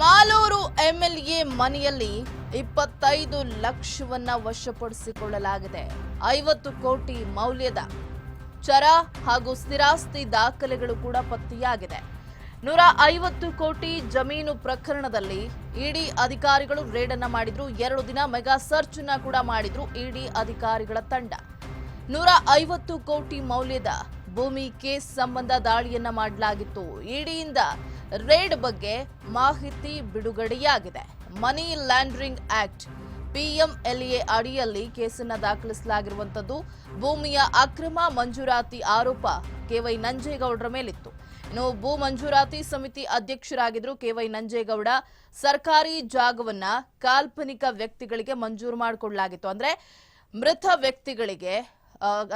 Malur MLA ಮನೆಯಲ್ಲಿ ಇಪ್ಪತ್ತೈದು ಲಕ್ಷವನ್ನ ವಶಪಡಿಸಿಕೊಳ್ಳಲಾಗಿದೆ. ಐವತ್ತು ಕೋಟಿ ಮೌಲ್ಯದ ಚರ ಹಾಗೂ ಸ್ಥಿರಾಸ್ತಿ ದಾಖಲೆಗಳು ಕೂಡ ಪತ್ತೆಯಾಗಿದೆ. ನೂರ ಐವತ್ತು ಕೋಟಿ ಜಮೀನು ಪ್ರಕರಣದಲ್ಲಿ ಇಡಿ ಅಧಿಕಾರಿಗಳು ರೇಡನ್ನ ಮಾಡಿದ್ರು. ಎರಡು ದಿನ ಮೆಗಾ ಸರ್ಚ್ ಅನ್ನ ಕೂಡ ಮಾಡಿದ್ರು ಇಡಿ ಅಧಿಕಾರಿಗಳ ತಂಡ. ನೂರ ಐವತ್ತು ಕೋಟಿ ಮೌಲ್ಯದ ಭೂಮಿ ಕೇಸ್ ಸಂಬಂಧ ದಾಳಿಯನ್ನ ಮಾಡಲಾಗಿತ್ತು. ಇಡಿಯಿಂದ ರೇಡ್ ಬಗ್ಗೆ ಮಾಹಿತಿ ಬಿಡುಗಡೆಯಾಗಿದೆ. ಮನಿ ಲ್ಯಾಂಡ್ರಿಂಗ್ ಆಕ್ಟ್, ಪಿಎಂಎಲ್ಎ ಅಡಿಯಲ್ಲಿ ಕೇಸನ್ನು ದಾಖಲಿಸಲಾಗಿರುವಂಥದ್ದು ಭೂಮಿಯ ಅಕ್ರಮ ಮಂಜೂರಾತಿ ಆರೋಪ ಕೆವೈ ನಂಜೇಗೌಡರ ಮೇಲಿತ್ತು. ಇನ್ನು ಭೂ ಮಂಜೂರಾತಿ ಸಮಿತಿ ಅಧ್ಯಕ್ಷರಾಗಿದ್ರು ಕೆವೈ ನಂಜೇಗೌಡ ಸರ್ಕಾರಿ ಜಾಗವನ್ನ ಕಾಲ್ಪನಿಕ ವ್ಯಕ್ತಿಗಳಿಗೆ ಮಂಜೂರು ಮಾಡಿಕೊಳ್ಳಲಾಗಿತ್ತು ಅಂದ್ರೆ ಮೃತ ವ್ಯಕ್ತಿಗಳಿಗೆ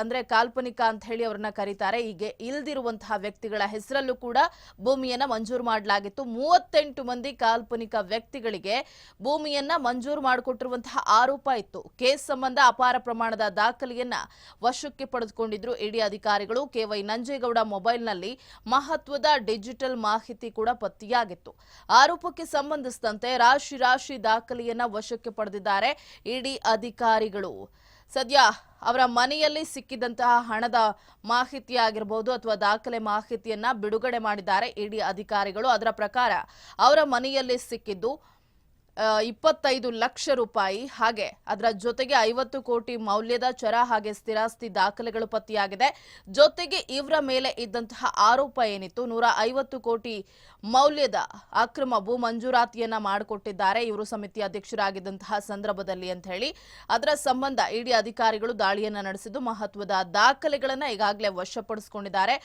ಅಂದ್ರೆ ಕಾಲ್ಪನಿಕ ಅಂತ ಹೇಳಿ ಅವ್ರನ್ನ ಕರೀತಾರೆ. ಹೀಗೆ ಇಲ್ದಿರುವಂತಹ ವ್ಯಕ್ತಿಗಳ ಹೆಸರಲ್ಲೂ ಕೂಡ ಭೂಮಿಯನ್ನ ಮಂಜೂರು ಮಾಡಲಾಗಿತ್ತು. ಮೂವತ್ತೆಂಟು ಮಂದಿ ಕಾಲ್ಪನಿಕ ವ್ಯಕ್ತಿಗಳಿಗೆ ಭೂಮಿಯನ್ನ ಮಂಜೂರು ಮಾಡಿಕೊಟ್ಟಿರುವಂತಹ ಆರೋಪ ಇತ್ತು. ಕೇಸ್ ಸಂಬಂಧ ಅಪಾರ ಪ್ರಮಾಣದ ದಾಖಲೆಯನ್ನ ವಶಕ್ಕೆ ಪಡೆದುಕೊಂಡಿದ್ರು ಇಡಿ ಅಧಿಕಾರಿಗಳು. ಕೆವೈ ನಂಜೇಗೌಡ ಮೊಬೈಲ್ನಲ್ಲಿ ಮಹತ್ವದ ಡಿಜಿಟಲ್ ಮಾಹಿತಿ ಕೂಡ ಪತ್ತೆಯಾಗಿತ್ತು. ಆರೋಪಕ್ಕೆ ಸಂಬಂಧಿಸಿದಂತೆ ರಾಶಿ ರಾಶಿ ದಾಖಲೆಯನ್ನ ವಶಕ್ಕೆ ಪಡೆದಿದ್ದಾರೆ ಇಡಿ ಅಧಿಕಾರಿಗಳು. ಸದ್ಯ ಅವರ ಮನೆಯಲ್ಲಿ ಸಿಕ್ಕಿದಂತಹ ಹಣದ ಮಾಹಿತಿ ಆಗಿರಬಹುದು ಅಥವಾ ದಾಖಲೆ ಮಾಹಿತಿಯನ್ನ ಬಿಡುಗಡೆ ಮಾಡಿದ್ದಾರೆ ಇಡಿ ಅಧಿಕಾರಿಗಳು. ಅದರ ಪ್ರಕಾರ ಅವರ ಮನೆಯಲ್ಲಿ ಸಿಕ್ಕಿದ್ದು ಇಪ್ಪತ್ತೈದು ಲಕ್ಷ ರೂಪಾಯಿ. ಹಾಗೆ ಅದರ ಜೊತೆಗೆ ಐವತ್ತು ಕೋಟಿ ಮೌಲ್ಯದ ಚರ ಹಾಗೆ ಸ್ಥಿರಾಸ್ತಿ ದಾಖಲೆಗಳು ಪತ್ತೆಯಾಗಿದೆ. ಜೊತೆಗೆ ಇವರ ಮೇಲೆ ಇದ್ದಂತಹ ಆರೋಪ ಏನಿತ್ತು? ನೂರ ಐವತ್ತು ಕೋಟಿ ಮೌಲ್ಯದ ಅಕ್ರಮ ಭೂ ಮಂಜೂರಾತಿಯನ್ನ ಮಾಡಿಕೊಟ್ಟಿದ್ದಾರೆ ಇವರು ಸಮಿತಿ ಅಧ್ಯಕ್ಷರಾಗಿದ್ದಂತಹ ಸಂದರ್ಭದಲ್ಲಿ ಅಂತ ಹೇಳಿ. ಅದರ ಸಂಬಂಧ ಇಡಿ ಅಧಿಕಾರಿಗಳು ದಾಳಿಯನ್ನ ನಡೆಸಿದ್ದು, ಮಹತ್ವದ ದಾಖಲೆಗಳನ್ನ ಈಗಾಗಲೇ ವಶಪಡಿಸಿಕೊಂಡಿದ್ದಾರೆ.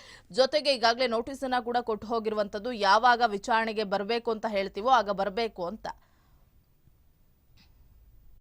ಜೊತೆಗೆ ಈಗಾಗಲೇ ನೋಟಿಸ್ ಅನ್ನ ಕೂಡ ಕೊಟ್ಟು ಹೋಗಿರುವಂತದ್ದು ಯಾವಾಗ ವಿಚಾರಣೆಗೆ ಬರಬೇಕು ಅಂತ ಹೇಳ್ತೀವೋ ಆಗ ಬರಬೇಕು ಅಂತ.